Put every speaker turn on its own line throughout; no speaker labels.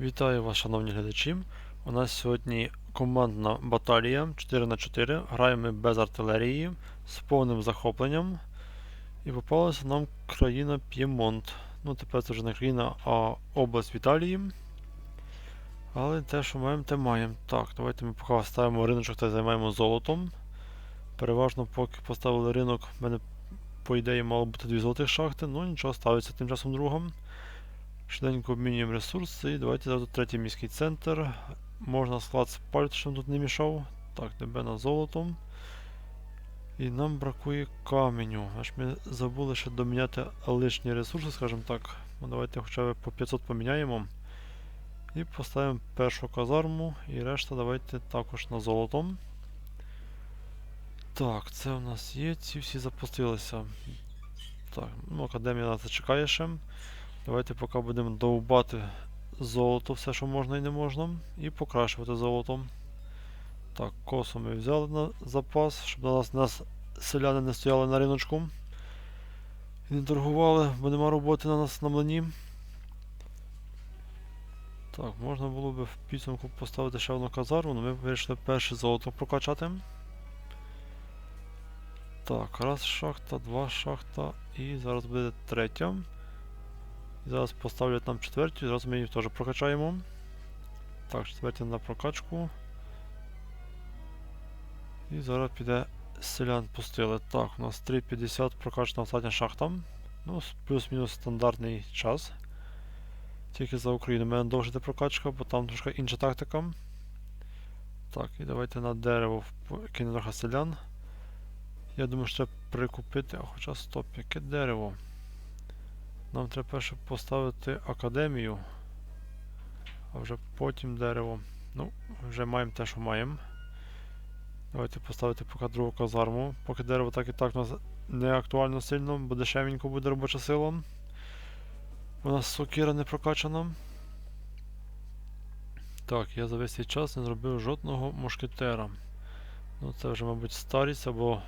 Вітаю вас, шановні глядачі. У нас сьогодні командна баталія 4 на 4 Граємо ми без артилерії, з повним захопленням. І попалася нам країна П'ємонт. Ну, тепер це вже не країна, а область в Італії. Але те, що маємо, те маємо. Так, давайте ми поки ставимо риночок та займаємо золотом. Переважно, поки поставили ринок, в мене, по ідеї, мало бути дві золотих шахти, ну нічого, ставиться тим часом другом. Швиденько обмінюємо ресурси. І давайте зараз третій міський центр. Можна склад спалити, щоб тут не мішав. Так, тебе на золотом. І нам бракує каменю. Аж ми забули ще доміняти лишні ресурси, скажімо так. Ну, давайте хоча б по 500 поміняємо. І поставимо першу казарму. І решта давайте також на золотом. Так, це у нас є. Ці всі запустилися. Так, ну академія нас зачекає ще. Давайте поки будемо довбати золото, все, що можна і не можна, і покращувати золотом. Так, косу ми взяли на запас, щоб на нас, нас селяни не стояли на риночку. І не торгували, бо нема роботи на нас на млині. Так, можна було б в підсумку поставити ще одну казарму, але ми вирішили перше золото прокачати. Так, раз шахта, два шахта і зараз буде третя. І зараз поставлять нам четвертю, зараз ми її теж прокачаємо. Так, четвертя на прокачку. І зараз піде селян пустили. Так, у нас 3,50 прокачана остання шахта. Ну, плюс-мінус стандартний час. Тільки за Україну мене довше йде прокачка, бо там трошки інша тактика. Так, і давайте на дерево кинемо трохи селян. Я думаю, що прикупити. А хоча стоп, яке дерево? Нам треба перше поставити академію, а вже потім дерево. Ну, вже маємо те, що маємо. Давайте поставити поки другу казарму. Поки дерево так і так у нас не актуально сильно, бо дешевенько буде робоча сила. У нас сокира не прокачана. Так, я за весь цей час не зробив жодного мушкетера. Ну це вже, мабуть, старість або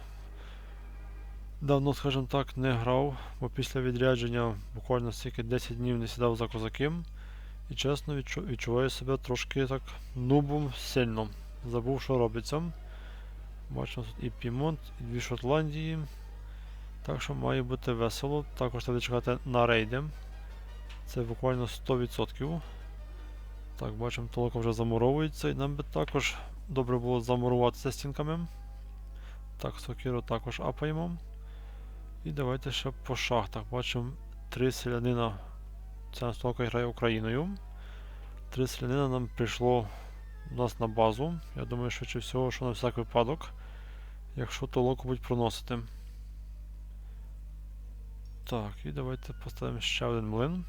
давно, скажімо так, не грав, бо після відрядження буквально стільки 10 днів не сідав за козаким. І чесно відчуваю себе трошки так нубом сильно. Забув, що робиться. Бачимо тут і Пімонт, і дві Шотландії. Так що має бути весело. Також треба чекати на рейди. Це буквально 100%. Так, бачимо, толока вже замуровується, і нам би також добре було замуруватися стінками. Так, сокиру також апаємо. І давайте ще по шахтах. Бачимо три селянина. Ця настолка грає Україною. Три селянина нам прийшло у нас на базу. Я думаю, швидше всього, що на всяк випадок. Якщо то локу будуть проносити. Так, і давайте поставимо ще один млин.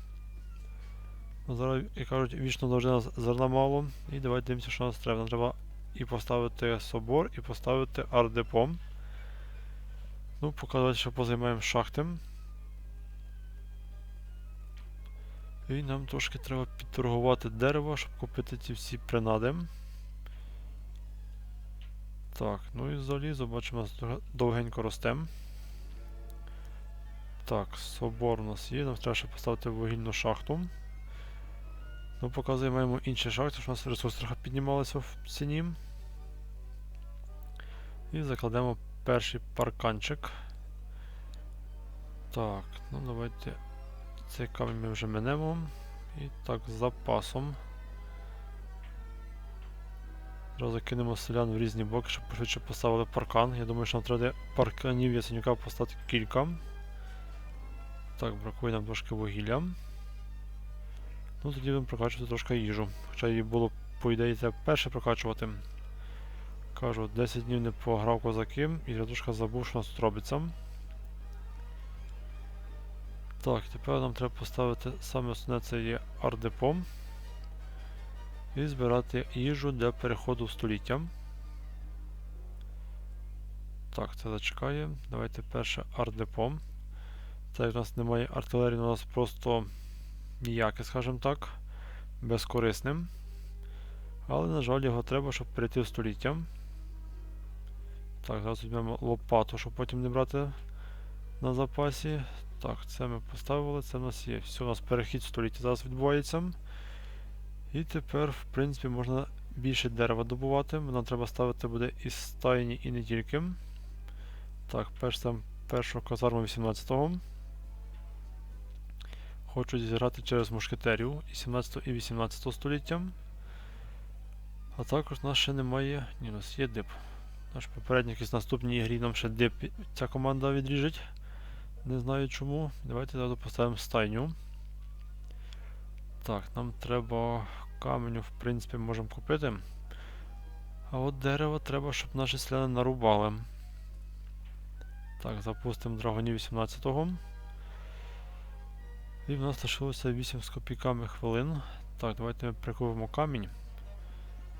Ну, Зараз, як кажуть, вічно завжди нас зерна мало. І давайте дивимося, що нас треба. Нам треба і поставити собор, і поставити ардепо. Ну, поки ще позаймаємо шахти. І нам трошки треба підторгувати дерево, щоб купити ці всі принади. Так, ну і залізо, бачимо, довгенько росте. Так, собор у нас є, нам треба ще поставити вугільну шахту. Ну, поки займаємо інші шахти, щоб у нас ресурси трохи піднімалися в ціні. І закладемо перший парканчик. Так, ну давайте цей камінь ми вже минемо. І так, з запасом. Зразу кинемо селян в різні боки, щоб швидше поставили паркан. Я думаю, що нам треба парканів ясенюка поставити кілька. Так, бракує нам трошки вугілля. Ну тоді будемо прокачувати трошки їжу. Хоча її було, по ідеї, треба перше прокачувати. Кажу, 10 днів не пограв козаки, і трошки забув, що нас робиться. Так, тепер нам треба поставити саме основне це є ардепо. І збирати їжу для переходу в століття. Так, це зачекає. Давайте перше ардепо. Це як у нас немає артилерії, у нас просто ніяке, скажімо так, безкорисним. Але, на жаль, його треба, щоб перейти в століття. Так, зараз візьмемо лопату, щоб потім не брати на запасі. Так, це ми поставили, це в нас є. Все, у нас перехід століття зараз відбувається. І тепер, в принципі, можна більше дерева добувати. Нам треба ставити буде із стайні і не тільки. Так, перш там першого казарму 18-го. Хочу зіграти через мушкетерів і 17 і 18 століття. А також у нас ще немає. Ні, у нас є дип. Наш попередник із наступній грі нам ще дип ця команда відріжить. Не знаю чому. Давайте зараз поставимо стайню. Так, нам треба каменю, в принципі, можемо купити. А от дерево треба, щоб наші селяни нарубали. Так, запустимо драгонів 18-го. І в нас лишилося 8 з копійками хвилин. Так, давайте ми прикупимо камінь.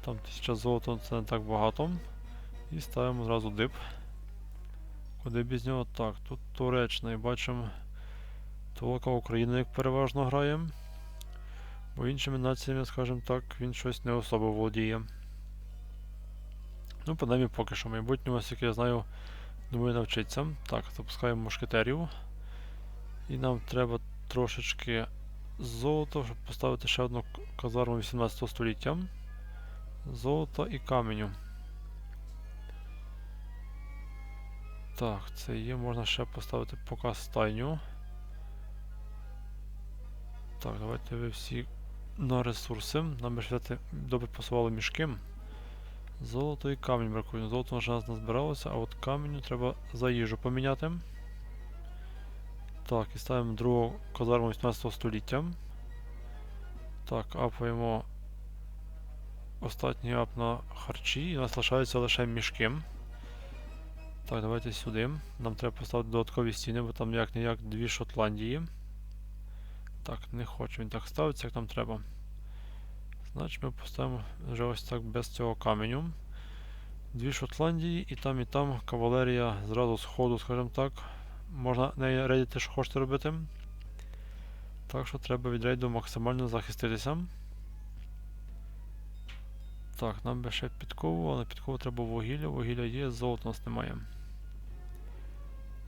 Там 1000 золота це не так багато. І ставимо зразу дип. Куди без нього? Так, тут Туреччина і бачимо Толока Україна як переважно грає. Бо іншими націями, скажімо так, він щось не особо володіє. Ну, принаймні поки що в майбутньому, як я знаю, думаю навчиться. Так, запускаємо мушкетерів. І нам треба трошечки золота, щоб поставити ще одну казарму 18 століття. Золото і каменю. Так, це є, можна ще поставити поки стайню. Так, давайте ви всі на ресурси. Нам би взяти добре пасували мішки. Золото і камінь бракує. Золото вже нас назбиралося, а от каменю треба за їжу поміняти. Так, і ставимо другу казарму 18 століття. Так, апаємо останній ап на харчі і у нас лишаються лише мішки. Так, давайте сюди. Нам треба поставити додаткові стіни, бо там як не як дві Шотландії. Так, не хочу він так ставиться, як нам треба. Значить ми поставимо вже ось так без цього каменю. Дві Шотландії і там і там кавалерія зразу з ходу, скажімо так. Можна неї рейдити, що хочете робити. Так що треба від рейду максимально захиститися. Так, нам би ще підкову, але підкову треба вугілля, вугілля є, золота у нас немає.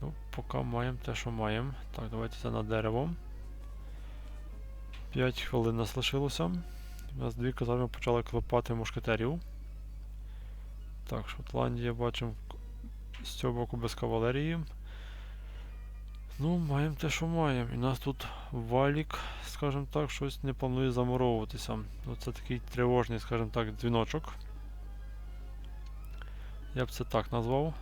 Ну, поки маємо те, що маємо. Так, давайте це на дерево. 5 хвилин нас лишилося. У нас дві казарми почали клепати мушкетерів. Так, Шотландія бачимо з цього боку без кавалерії. Ну, маємо те, що маємо. І нас тут валік, скажімо так, щось не планує замуровуватися. Ну, Це такий тривожний, скажімо так, дзвіночок. Я б це так назвав.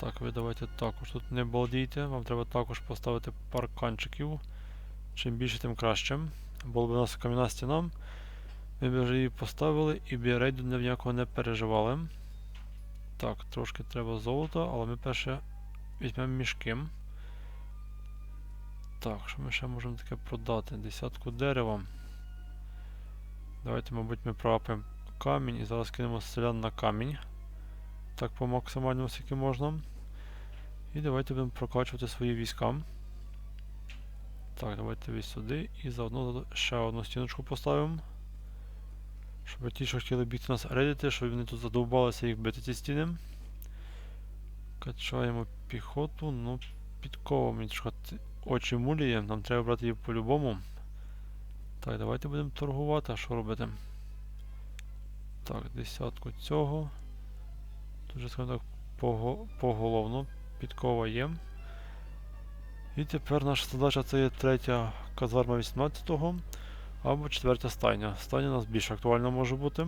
Так, ви давайте також тут не балдійте, вам треба також поставити парканчиків. Чим більше, тим краще. Була б у нас кам'яна стіна. Ми б вже її поставили і б рейду ніякого не переживали. Так, трошки треба золота, але ми перше візьмемо мішки. Так, що ми ще можемо таке продати? Десятку дерева. Давайте, мабуть, ми проапаємо камінь і зараз кинемо селян на камінь. Так, по максимальному скільки можна. І давайте будемо прокачувати свої війська. Так, давайте ви сюди і заодно ще одну стіночку поставимо. Щоб ті, що хотіли бігти нас редити, щоб вони тут задовбалися їх бити ці стіни. Качаємо піхоту, ну підкова мені очі муліє, нам треба брати її по-любому. Так, давайте будемо торгувати, а що робити? Так, десятку цього. Дуже скажімо так поголовно. Підкова є. І тепер наша задача це є третя казарма 18-го або четвертя стайня. Стайня у нас більш актуальна може бути.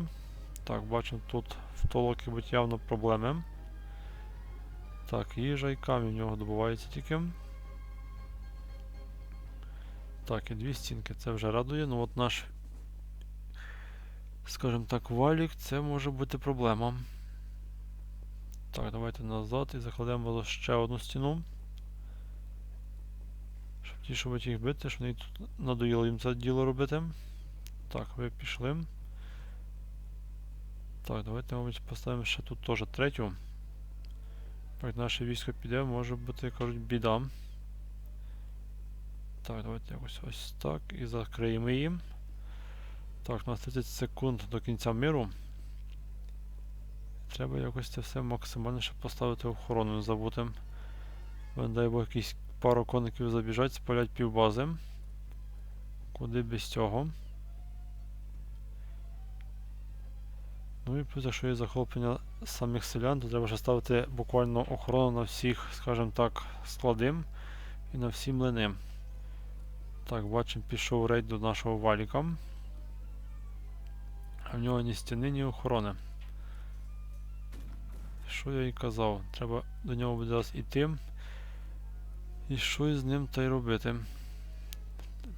Так, бачимо, тут в будуть явно проблеми. Так, їжа і камінь в нього добувається тільки. Так, і дві стінки, це вже радує. Ну от наш, скажімо так, валік, це може бути проблема. Так, давайте назад і закладемо ще одну стіну. Щоб ті, щоб їх бити, щоб вони тут надоїло їм це діло робити. Так, ви пішли. Так, давайте, мабуть, поставимо ще тут теж третю. Так, наше військо піде, може бути, кажуть, біда. Так, давайте якось ось так і закриємо її. Так, у нас 30 секунд до кінця миру. Треба якось це все максимально ще поставити охорону, не забути. Дай Бог, якісь пару коників забіжать, спалять півбази. Куди без цього? Ну і плюс, якщо є захоплення самих селян, то треба ще ставити буквально охорону на всіх, скажімо так, склади і на всі млини. Так, бачимо, пішов рейд до нашого валіка. А в нього ні стіни, ні охорони. Що я і казав? Треба до нього буде зараз іти. І щось з ним та й робити.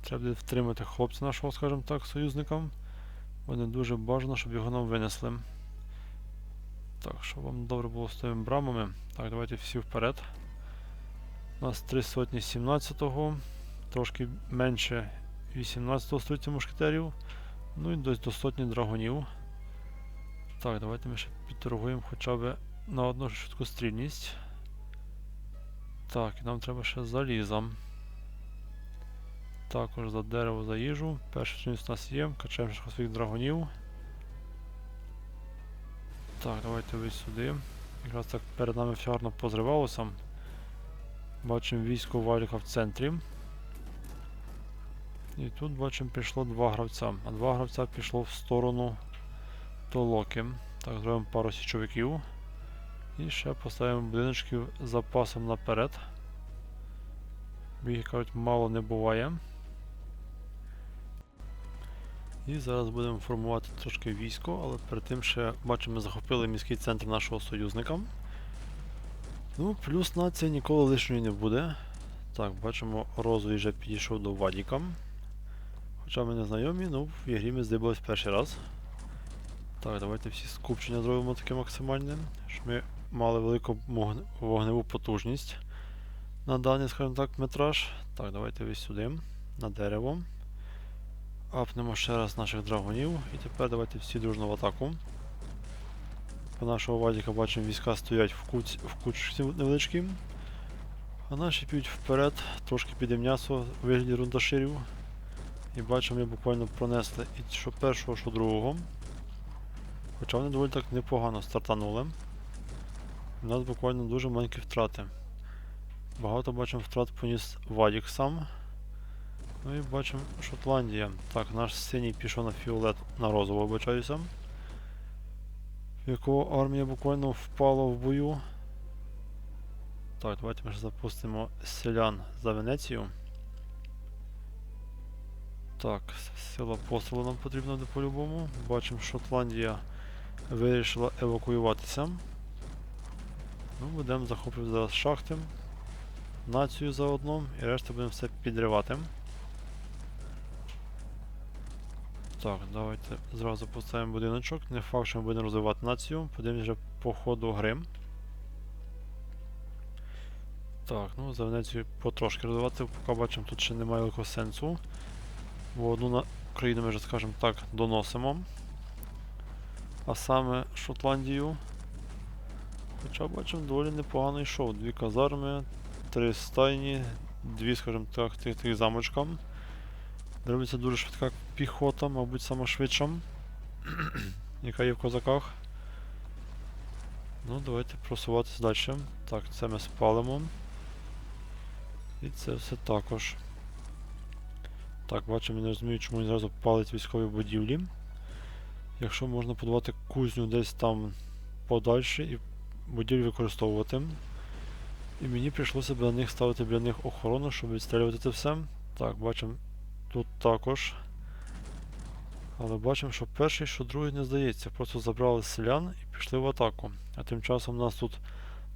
Треба буде втримати хлопця нашого, скажімо так, союзника. Бо не дуже бажано, щоб його нам винесли. Так, щоб вам добре було з тими брамами. Так, давайте всі вперед. У нас 3 сотні 17-го, трошки менше 18 століття мушкетерів. Ну і десь до сотні драгонів. Так, давайте ми ще підторгуємо хоча б на одну швидкострільність. Так, і нам треба ще заліза. Також за дерево за їжу. Перша чинність у нас є. Качаємо своїх драгонів. Так, давайте ви сюди. Якраз так перед нами все гарно позривалося. Бачимо військо валіка в центрі. І тут бачимо пішло два гравця. А два гравця пішло в сторону толоки. Так, зробимо пару січовиків. І ще поставимо будиночків з запасом наперед. Бо їх кажуть, мало не буває. І зараз будемо формувати трошки військо, але перед тим ще бачимо, захопили міський центр нашого союзника. Ну, плюс нація ніколи лишньої не буде. Так, бачимо, розовий вже підійшов до Вадіка. Хоча ми не знайомі, ну в ігрі ми здибались перший раз. Так, давайте всі скупчення зробимо таке максимальне, щоб ми мали велику вогневу потужність на даний, скажімо так, метраж. Так, давайте ви сюди, на дерево. Апнемо ще раз наших драгонів. І тепер давайте всі дружно в атаку. По нашого вадіка бачимо війська стоять в, куць, в кучці невеличкі. А наші п'ють вперед, трошки піде м'ясо у вигляді рундаширів. І бачимо, ми буквально пронесли і що першого, що другого. Хоча вони доволі так непогано стартанули. У нас буквально дуже маленькі втрати. Багато бачимо втрат поніс Вадік сам. Ну і бачимо Шотландія. Так, наш синій пішов на фіолет на розово, вибачаюся. Якого армія буквально впала в бою. Так, давайте ми ж запустимо селян за Венецію. Так, сила пострілу нам потрібна по-любому. Бачимо, Шотландія вирішила евакуюватися. Ну, будемо захоплювати зараз шахти. Націю заодно і решта будемо все підривати. Так, давайте зразу поставимо будиночок. Не факт, що ми будемо розвивати націю. Подивимось вже по ходу гри. Так, ну за Венецію потрошки розвивати, поки бачимо, тут ще немає великого сенсу. Бо одну країну ми вже, скажімо так, доносимо. А саме Шотландію. Хоча бачимо, доволі непогано йшов. Дві казарми, три стайні, дві, скажімо так, тих, тих замочка. Робиться дуже швидка піхота, мабуть, сама швидша, яка є в козаках. Ну, давайте просуватися далі. Так, це ми спалимо. І це все також. Так, бачимо, я не розумію, чому він зразу палить військові будівлі. Якщо можна подавати кузню десь там подальше і будівлі використовувати. І мені прийшлося біля них ставити біля них охорону, щоб відстрілювати це все. Так, бачимо тут також. Але бачимо, що перший, що другий не здається. Просто забрали селян і пішли в атаку. А тим часом у нас тут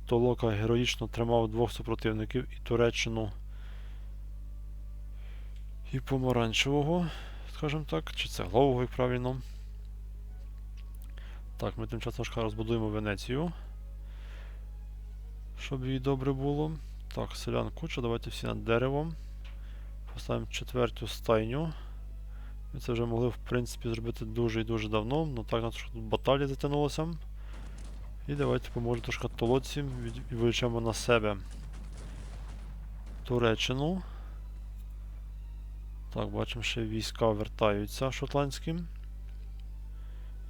Толока героїчно тримав двох супротивників і Туреччину і помаранчевого, скажімо так, чи це голового, як правильно. Так, ми тим часом розбудуємо Венецію. Щоб їй добре було. Так, селян куча, давайте всі над деревом. Поставимо четверту стайню. Ми це вже могли, в принципі, зробити дуже і дуже давно, але так нас тут баталія затягнулася. І давайте поможемо трошки толоці, від- відволічемо на себе Туреччину. Так, бачимо, ще війська вертаються шотландські.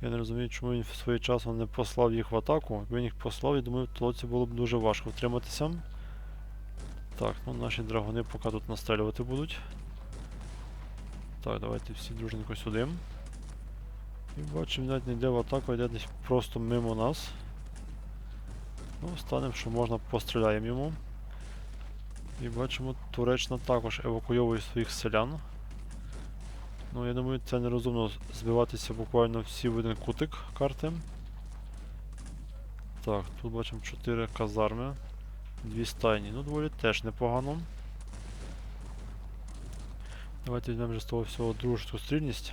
Я не розумію, чому він своєчасно не послав їх в атаку. Якби він їх послав, я думаю, в толоці було б дуже важко втриматися. Так, ну наші драгони поки тут настрілювати будуть. Так, давайте всі дружненько сюди. І бачимо, навіть не йде в атаку, йде десь просто мимо нас. Ну, станемо, що можна постріляємо йому. І бачимо, Туреччина також евакуйовує своїх селян. Ну, я думаю, це нерозумно збиватися буквально всі в один кутик карти. Так, тут бачимо 4 казарми, дві стайні. Ну, доволі теж непогано. Давайте візьмемо з того всього дружську стрільність.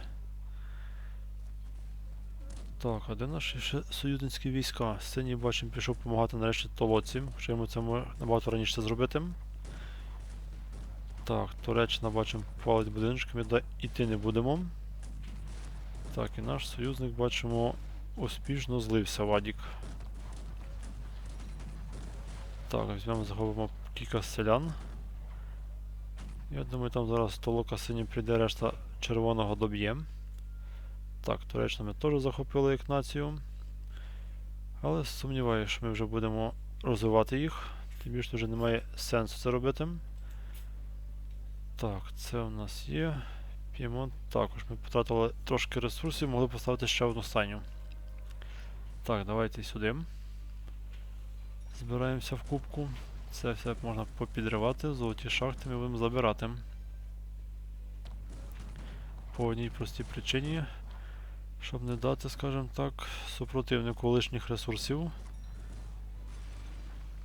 Так, а де наші ще союзницькі війська? Синій бачимо, пішов допомагати нарешті толоці, що йому це набагато раніше зробити. Так, Туреччина бачимо палить будиночками, да іти не будемо. Так, і наш союзник бачимо успішно злився Вадік. Так, візьмемо, захопимо кілька селян. Я думаю, там зараз толока синім прийде, решта червоного доб'є. Так, Туреччину ми теж захопили як націю. Але сумніваюся, що ми вже будемо розвивати їх. Тим більше вже немає сенсу це робити. Так, це у нас є. П'ємонт також. Ми потратили трошки ресурсів, могли поставити ще одну стайню. Так, давайте сюди. Збираємося в кубку. Це все можна попідривати, золоті шахти ми будемо забирати. По одній простій причині, щоб не дати, скажімо так, супротивнику лишніх ресурсів.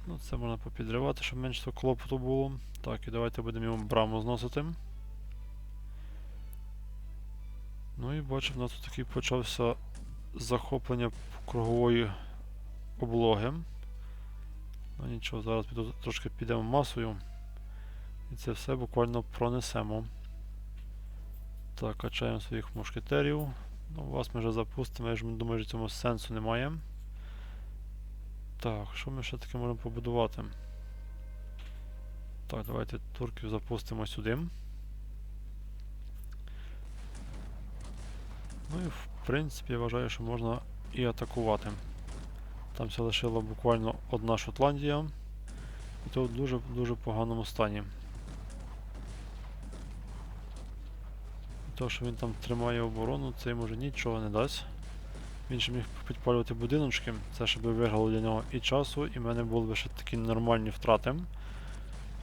Ну, це можна попідривати, щоб менше клопоту було. Так, і давайте будемо йому браму зносити. Ну і бачив, у нас тут такий почався захоплення кругової облоги. Ну нічого, зараз тут трошки підемо масою. І це все буквально пронесемо. Так, качаємо своїх мушкетерів. Ну, вас ми вже запустимо, я ж думаю, що цьому сенсу немає. Так, що ми ще таке можемо побудувати? Так, давайте турків запустимо сюди. Ну і в принципі я вважаю, що можна і атакувати. Там все лишила буквально одна Шотландія. І то в дуже-дуже поганому стані. І то, що він там тримає оборону, це йому вже нічого не дасть. Він ще міг підпалювати будиночки, це щоб виграло для нього і часу, і в мене були б ще такі нормальні втрати.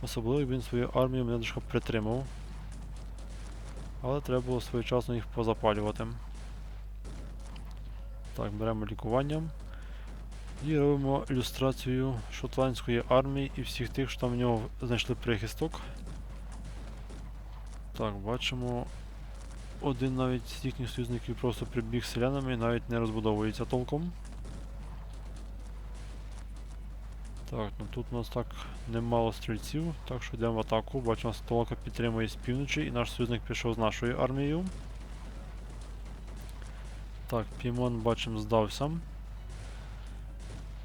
Особливо якби він свою армію мене трошки притримав. Але треба було своєчасно їх позапалювати. Так, беремо лікування. І робимо ілюстрацію шотландської армії і всіх тих, що там в нього знайшли прихисток. Так, бачимо. Один навіть з їхніх союзників просто прибіг селянами і навіть не розбудовується толком. Так, ну тут у нас так немало стрільців, так що йдемо в атаку. Бачимо, столока підтримує з півночі і наш союзник пішов з нашою армією. Так, Пімон бачимо здався.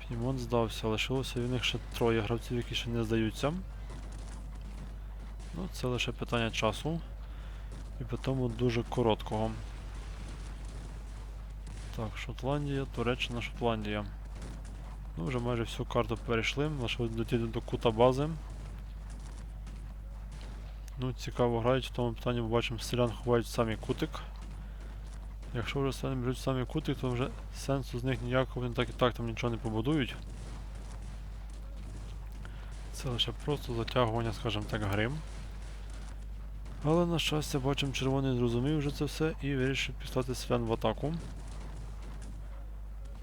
Пімон здався, лишилося в них ще троє гравців, які ще не здаються. Ну, це лише питання часу. І по тому дуже короткого. Так, Шотландія, Туреччина, Шотландія. Ну, вже майже всю карту перейшли, лише дотіти до кута бази. Ну, цікаво грають, в тому питанні ми бачимо, селян ховають самі кутик. Якщо вже селяни беруть самі кутик, то вже сенсу з них ніякого, вони так і так там нічого не побудують. Це лише просто затягування, скажімо так, гри. Але на щастя, бачимо, червоний зрозумів вже це все і вирішив післати селян в атаку.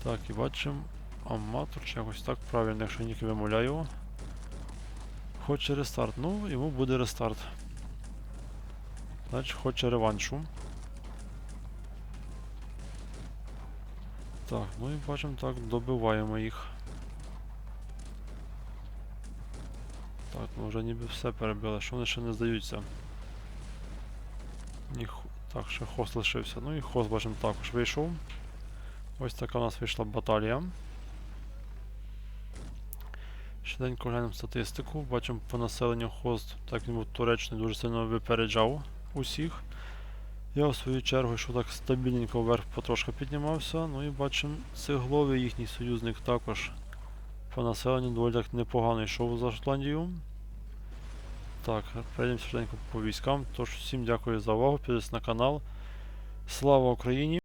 Так, і бачимо аматор, чи якось так правильно, якщо я не вимовляю. Хоче рестарт. Ну, йому буде рестарт. Значить, хоче реваншу. Так, ну і бачимо так, добиваємо їх. Так, ну вже ніби все перебили, що вони ще не здаються. Х- так, ще хост лишився. Ну і хост бачимо також вийшов. Ось така у нас вийшла баталія. Швиденько глянемо статистику. Бачимо по населенню хост, так він був туречний, дуже сильно випереджав усіх. Я в свою чергу йшов так стабільненько вверх потрошки піднімався. Ну і бачимо цегловий їхній союзник також по населенню доволі так непогано йшов за Шотландію. Так, перейдемо швиденько по військам. Тож всім дякую за увагу, підписуйтесь на канал. Слава Україні!